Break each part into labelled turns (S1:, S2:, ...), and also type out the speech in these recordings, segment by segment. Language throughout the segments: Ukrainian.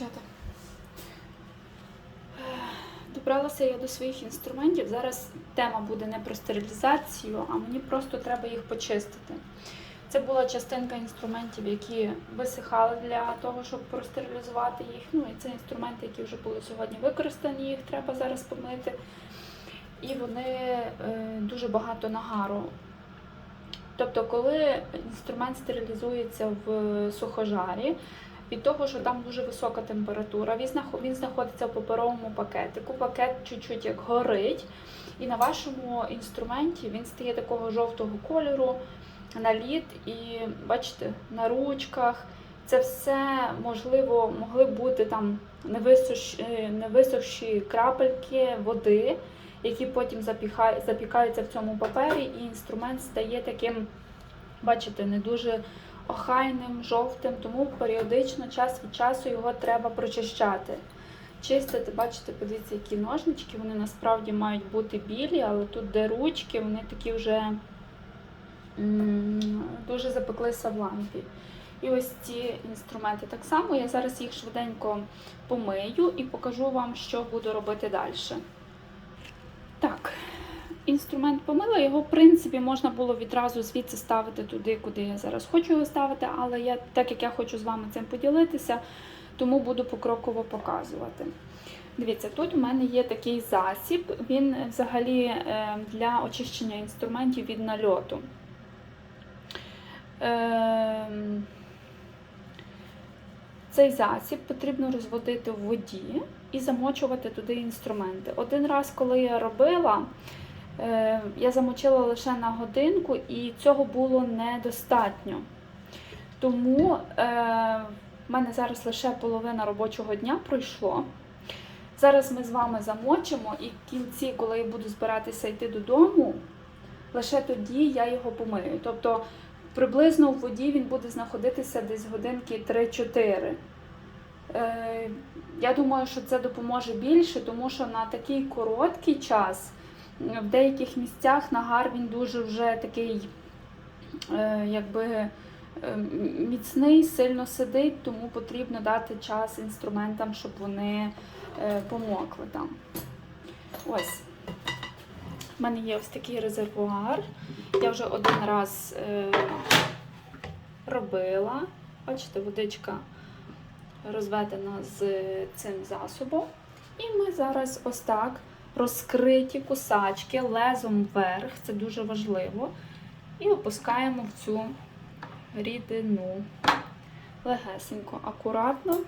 S1: дівчата. Е, Добралася я до своїх інструментів. Зараз тема буде не про стерилізацію, а мені просто треба їх почистити. Це була частинка інструментів, які висихали для того, щоб простерилізувати їх. Ну і це інструменти, які вже були сьогодні використані, їх треба зараз помити. І вони е, дуже багато нагару. Тобто, коли інструмент стерилізується в сухожарі, від того, що там дуже висока температура, він знаходиться в паперовому пакетику, пакет чуть-чуть як горить, і на вашому інструменті він стає такого жовтого кольору, наліт, і бачите, на ручках. Це все можливо могли бути там невисуші, е, невисохші крапельки води, які потім запіхай- запікаються в цьому папері, і інструмент стає таким, бачите, не дуже охайним, жовтим, тому періодично час від часу його треба прочищати. Чистити, бачите, подивіться, які ножнички, вони насправді мають бути білі, але тут, де ручки, вони такі вже дуже запеклися в лампі. І ось ці інструменти так само. Я зараз їх швиденько помию і покажу вам, що буду робити далі. Так, інструмент помила, його, в принципі, можна було відразу звідси ставити туди, куди я зараз хочу його ставити, але я, так як я хочу з вами цим поділитися, тому буду покроково показувати. Дивіться, тут у мене є такий засіб, він взагалі е, для очищення інструментів від нальоту. Ем, Цей засіб потрібно розводити в воді і замочувати туди інструменти. Один раз, коли я робила, е, я замочила лише на годинку, і цього було недостатньо. Тому е, в мене зараз лише половина робочого дня пройшло. Зараз ми з вами замочимо, і в кінці, коли я буду збиратися йти додому, лише тоді я його помию. Тобто приблизно в воді він буде знаходитися десь годинки 3-4. Е, я думаю, що це допоможе більше, тому що на такий короткий час в деяких місцях нагар він дуже вже такий, е, якби е, міцний, сильно сидить, тому потрібно дати час інструментам, щоб вони е, помокли там. Ось. У мене є ось такий резервуар. Я вже один раз робила. Бачите, водичка розведена з цим засобом. І ми зараз ось так розкриті кусачки лезом вверх, це дуже важливо. І опускаємо в цю рідину. Легесенько, акуратно.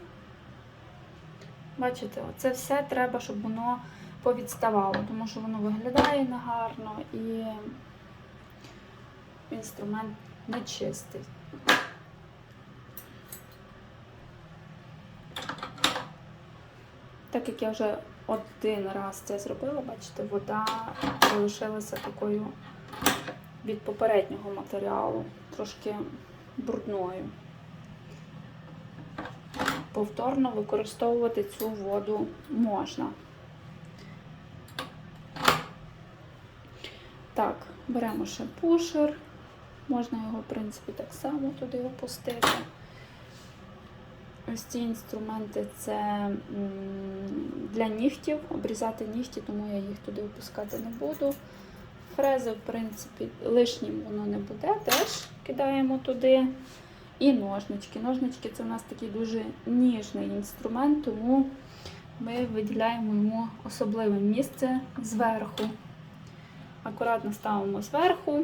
S1: Бачите, це все треба, щоб воно повідставало, тому що воно виглядає негарно і інструмент не чистий. Так як я вже один раз це зробила, бачите, вода залишилася такою від попереднього матеріалу, трошки брудною. Повторно використовувати цю воду можна. Так, беремо ще пушер. Можна його, в принципі, так само туди опустити. Ось ці інструменти це для нігтів, обрізати нігті, тому я їх туди опускати не буду. Фрези, в принципі, лишнім воно не буде, теж кидаємо туди. І ножнички. Ножнички це у нас такий дуже ніжний інструмент, тому ми виділяємо йому особливе місце зверху. Акуратно ставимо зверху,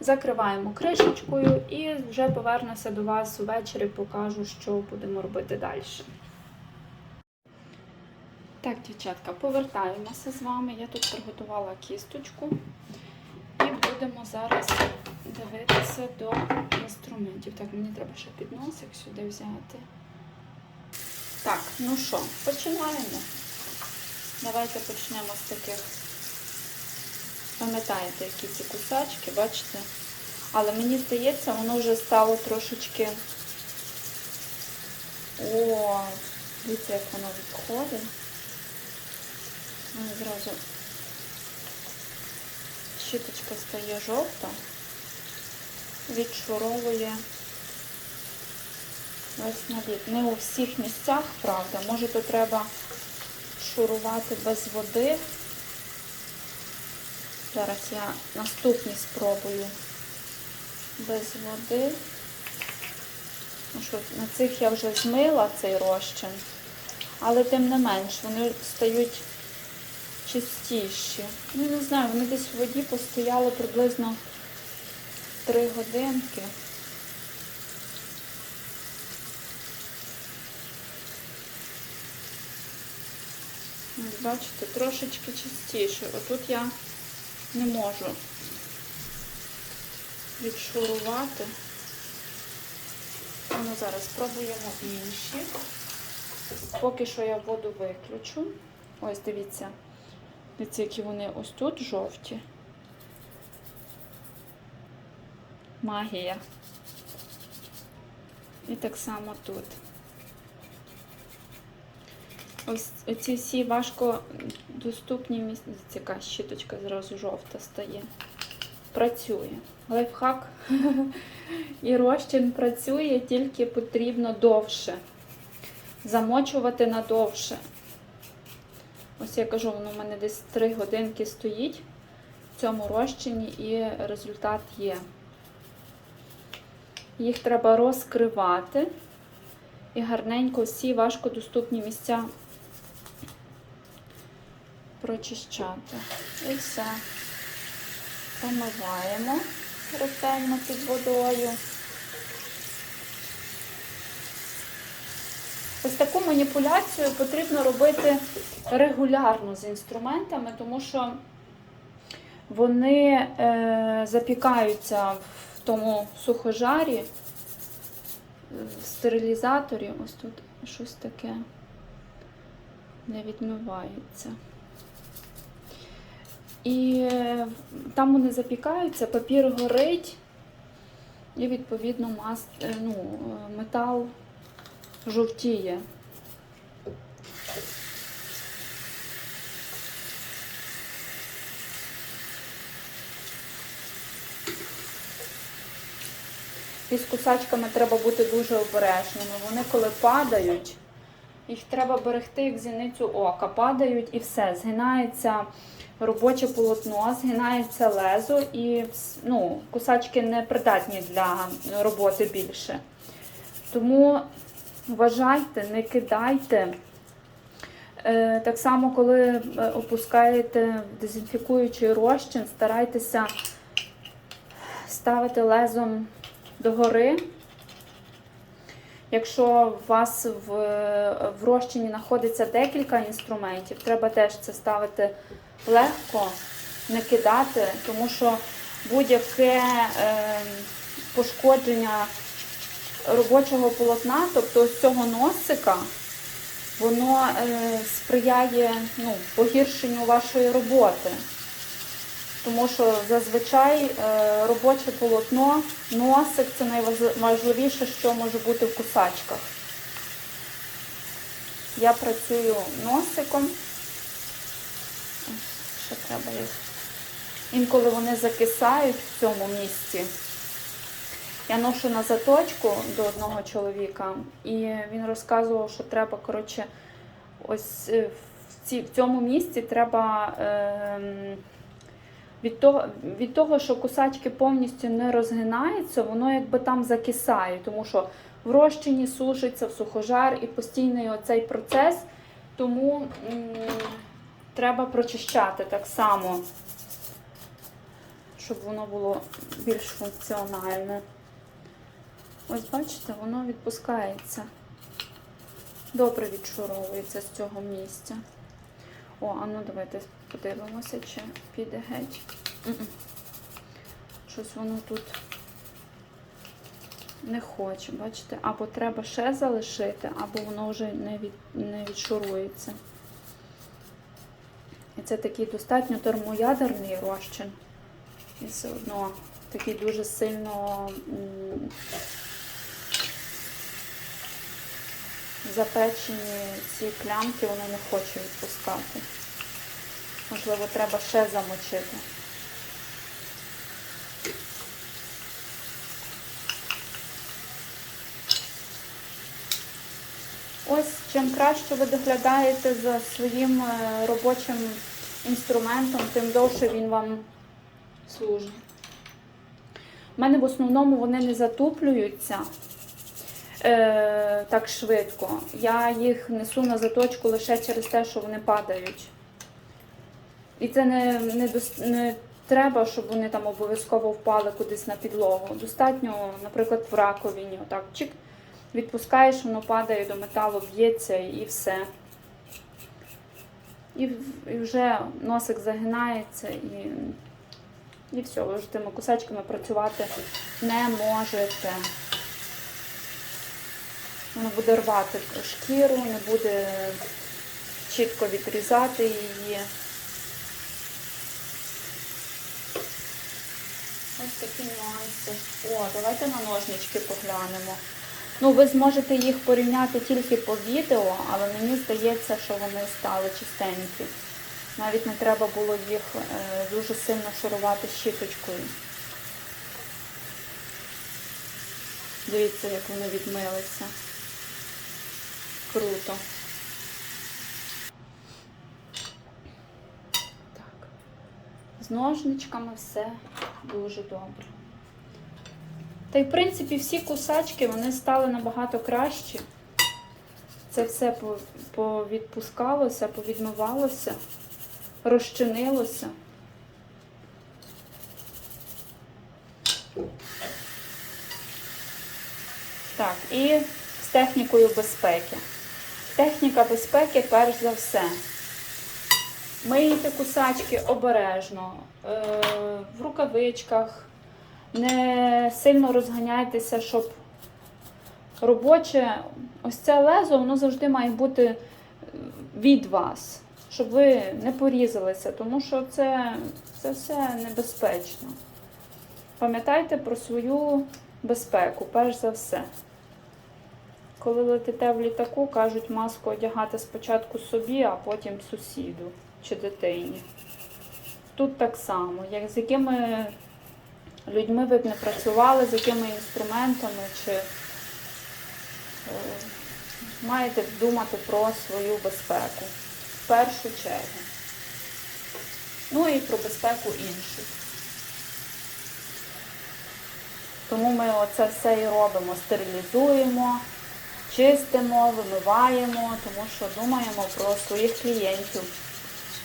S1: закриваємо кришечкою і вже повернуся до вас ввечері, покажу, що будемо робити далі. Так, дівчатка, повертаємося з вами. Я тут приготувала кісточку і будемо зараз дивитися до інструментів. Так, мені треба ще підносик сюди взяти. Так, ну що, починаємо. Давайте почнемо з таких. Пам'ятаєте, які ці кусачки, бачите? Але мені здається, воно вже стало трошечки. О, дивіться, як воно відходить. Воно зразу щіточка стає жовта, відшуровує Весь наліт. Не у всіх місцях, правда. Може, то треба шурувати без води. Зараз я наступні спробую без води. Ну що, на цих я вже змила цей розчин, але тим не менш вони стають чистіші. Ну, не знаю, вони десь в воді постояли приблизно 3 годинки. Бачите, трошечки чистіше. Отут я не можу відшурувати. Ну, зараз спробуємо інші. Поки що я воду виключу. Ось дивіться. Дивіться, які вони ось тут жовті. Магія. І так само тут. Ось ці всі важко доступні місця. Яка щіточка зразу жовта стає. Працює. Лайфхак. І розчин працює, тільки потрібно довше. Замочувати надовше. Ось я кажу, воно в мене десь 3 годинки стоїть в цьому розчині і результат є. Їх треба розкривати і гарненько всі важкодоступні місця прочищати. І все. Помиваємо ретельно під водою. Ось таку маніпуляцію потрібно робити регулярно з інструментами, тому що вони е, запікаються в тому сухожарі, в стерилізаторі. Ось тут щось таке не відмивається. І е, там вони запікаються, папір горить, і відповідно мас, е, ну, е, метал жовтіє. І з кусачками треба бути дуже обережними. Вони коли падають, їх треба берегти як зіницю ока. Падають і все, згинається робоче полотно, згинається лезо і ну, кусачки не придатні для роботи більше. Тому вважайте, не кидайте. Е, Так само, коли е, опускаєте дезінфікуючий розчин, старайтеся ставити лезом догори. Якщо у вас в, в розчині знаходиться декілька інструментів, треба теж це ставити легко, не кидати, тому що будь-яке е, пошкодження робочого полотна, тобто цього носика, воно е, сприяє ну, погіршенню вашої роботи. Тому що зазвичай е, робоче полотно, носик це найважливіше, що може бути в кусачках. Я працюю носиком. Ще треба їх. Інколи вони закисають в цьому місці. Я ношу на заточку до одного чоловіка, і він розказував, що треба, коротше, ось е, в цьому місці треба. Е, від того, від того, що кусачки повністю не розгинаються, воно якби там закисає, тому що в розчині сушиться, в сухожар і постійний оцей процес, тому треба прочищати так само, щоб воно було більш функціональне. Ось бачите, воно відпускається. Добре відшуровується з цього місця. О, а ну давайте подивимося, чи піде геть. М -м. Щось воно тут не хоче, бачите? Або треба ще залишити, або воно вже не, від, не відшурується. І це такий достатньо термоядерний розчин. І все одно такий дуже сильно запечені ці плямки, вони не хочуть відпускати. Можливо, треба ще замочити. Ось чим краще ви доглядаєте за своїм е, робочим інструментом, тим довше він вам служить. У мене в основному вони не затуплюються е, так швидко. Я їх несу на заточку лише через те, що вони падають. І це не, не, не треба, щоб вони там обов'язково впали кудись на підлогу. Достатньо, наприклад, в раковині, отак чик, відпускаєш, воно падає до металу, б'ється і все. І, і вже носик загинається і, і все, ви вже тими кусачками працювати не можете. Воно буде рвати шкіру, не буде чітко відрізати її. Ось такі нюанси. О, давайте на ножнички поглянемо. Ну, ви зможете їх порівняти тільки по відео, але мені здається, що вони стали чистенькі. Навіть не треба було їх е, дуже сильно шарувати щіточкою. Дивіться, як вони відмилися. Круто. Так. З ножничками все дуже добре. Та й, в принципі, всі кусачки вони стали набагато кращі. Це все повідпускалося, повідмивалося, розчинилося. Так, і з технікою безпеки. Техніка безпеки перш за все. Мийте кусачки обережно, е, в рукавичках, не сильно розганяйтеся, щоб робоче, ось це лезо, воно завжди має бути е, від вас, щоб ви не порізалися, тому що це, це все небезпечно. Пам'ятайте про свою безпеку, перш за все. Коли летите в літаку, кажуть маску одягати спочатку собі, а потім сусіду чи дитині. Тут так само, як з якими людьми ви б не працювали, з якими інструментами, чи е, маєте думати про свою безпеку в першу чергу. Ну і про безпеку інших. Тому ми оце все і робимо, стерилізуємо, чистимо, вимиваємо, тому що думаємо про своїх клієнтів,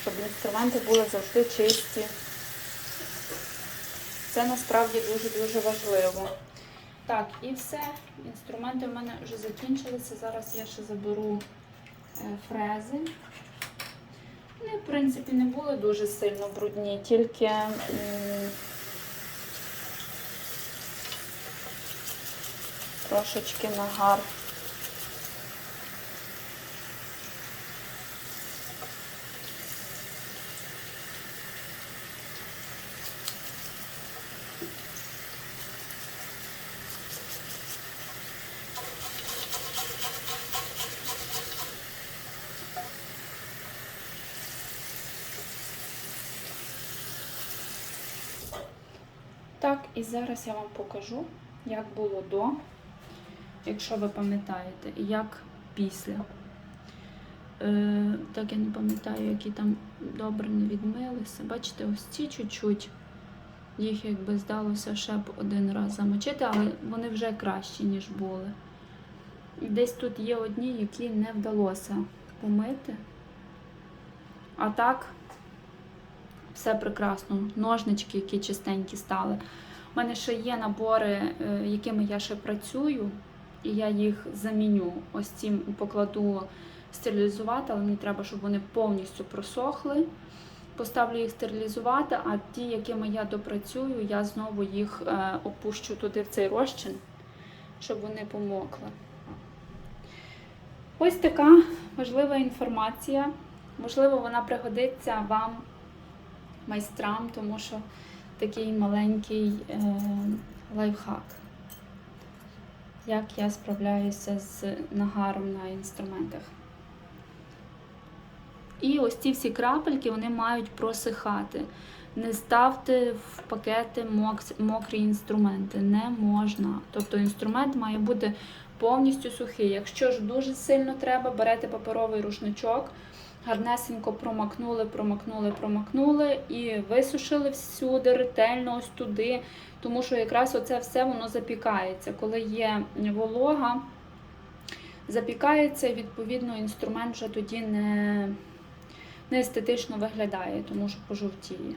S1: щоб інструменти були завжди чисті. Це насправді дуже-дуже важливо. Так, і все. Інструменти в мене вже закінчилися. Зараз я ще заберу е, фрези. Вони, в принципі, не були дуже сильно брудні, тільки трошечки нагар. Так, і зараз я вам покажу, як було до, якщо ви пам'ятаєте, і як після. Е, так я не пам'ятаю, які там добре не відмилися. Бачите, ось ці чуть-чуть. Їх якби здалося ще б один раз замочити, але вони вже кращі, ніж були. І десь тут є одні, які не вдалося помити. А так, все прекрасно. Ножнички, які чистенькі стали. У мене ще є набори, е, якими я ще працюю, і я їх заміню. Ось цим покладу стерилізувати, але мені треба, щоб вони повністю просохли. Поставлю їх стерилізувати, а ті, якими я допрацюю, я знову їх е, опущу туди в цей розчин, щоб вони помокли. Ось така важлива інформація. Можливо, вона пригодиться вам, майстрам, тому що такий маленький е, лайфхак. Як я справляюся з нагаром на інструментах. І ось ці всі крапельки вони мають просихати. Не ставте в пакети мокрі інструменти. Не можна. Тобто інструмент має бути повністю сухий. Якщо ж дуже сильно треба, берете паперовий рушничок, гарнесенько промакнули, промакнули, промакнули і висушили всюди ретельно ось туди, тому що якраз оце все воно запікається. Коли є волога, запікається, і відповідно інструмент вже тоді не, не естетично виглядає, тому що пожовтіє.